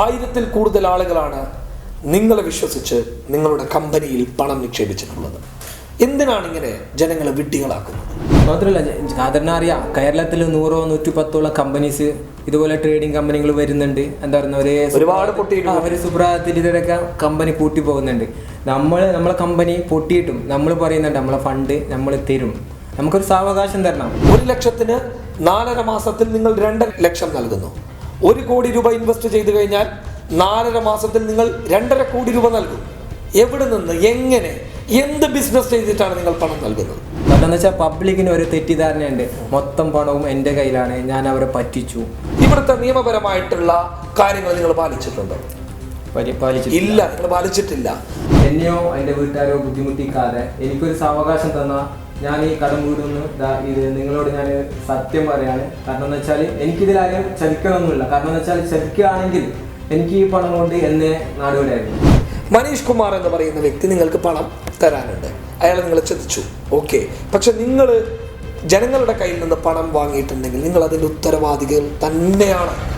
ആയിരത്തിൽ കൂടുതൽ ആളുകളാണ് നിങ്ങളെ വിശ്വസിച്ച് നിങ്ങളുടെ കമ്പനിയിൽ പണം നിക്ഷേപിച്ചിട്ടുള്ളത്. എന്തിനാണ് ഇങ്ങനെ ജനങ്ങളെ വിഡ്ഢികളാക്കുന്നത്? മാത്രമല്ല സാധാരണ അറിയാം കേരളത്തിൽ നൂറോ നൂറ്റി പത്തോളം കമ്പനീസ് ഇതുപോലെ ട്രേഡിംഗ് കമ്പനികൾ വരുന്നുണ്ട്. എന്താ പറയുക ഒരു ഒരുപാട്. അവർ സുപ്രഭാതത്തിൽ ഇതിലൊക്കെ കമ്പനി പൂട്ടി പോകുന്നുണ്ട് നമ്മൾ നമ്മളെ കമ്പനി പൊട്ടിയിട്ടും നമ്മൾ പറയുന്നുണ്ട് നമ്മളെ ഫണ്ട് നമ്മൾ തരും. നമുക്കൊരു സാവകാശം തരണം. ഒരു ലക്ഷത്തിന് നാലര മാസത്തിൽ നിങ്ങൾ രണ്ടര ലക്ഷം നൽകുന്നു. ഒരു കോടി രൂപ ഇൻവെസ്റ്റ് ചെയ്തു കഴിഞ്ഞാൽ നാലര മാസത്തിൽ നിങ്ങൾ രണ്ടര കോടി രൂപ നൽകും. എവിടെ നിന്ന് എങ്ങനെ എന്ത് ബിസിനസ് ചെയ്തിട്ടാണ് നിങ്ങൾ പണം നൽകുന്നത്? അതെന്ന് വെച്ചാൽ പബ്ലിക്കിന് ഒരു തെറ്റിദ്ധാരണയുണ്ട്. മൊത്തം പണവും എന്റെ കയ്യിലാണ്. ഞാൻ അവരെ പറ്റിച്ചു. ഇവിടുത്തെ നിയമപരമായിട്ടുള്ള കാര്യങ്ങൾ നിങ്ങൾ പാലിച്ചിട്ടുണ്ടോ? ഇല്ല നിങ്ങൾ പാലിച്ചിട്ടില്ല. എന്നെയോ എന്റെ വീട്ടുകാരോ ബുദ്ധിമുട്ടിക്കാതെ എനിക്കൊരു സാവകാശം തന്ന ഞാൻ ഈ കടം വീടുന്നു. ദാ ഇത് നിങ്ങളോട് ഞാൻ സത്യം പറയാണ്. കാരണം എന്ന് വെച്ചാൽ എനിക്കിതിലാരും ചതിക്കണമെന്നില്ല കാരണം എന്ന് വെച്ചാൽ ചതിക്കുകയാണെങ്കിൽ എനിക്ക് ഈ പണം കൊണ്ട് എന്നെ നാടുവിടായിരുന്നു മനീഷ് കുമാർ എന്ന് പറയുന്ന വ്യക്തി നിങ്ങൾക്ക് പണം തരാനുണ്ട്. അയാൾ നിങ്ങൾ ചതിച്ചു. ഓക്കെ. പക്ഷെ നിങ്ങൾ ജനങ്ങളുടെ കയ്യിൽ നിന്ന് പണം വാങ്ങിയിട്ടുണ്ടെങ്കിൽ നിങ്ങൾ അതിന്റെ ഉത്തരവാദികൾ തന്നെയാണ്.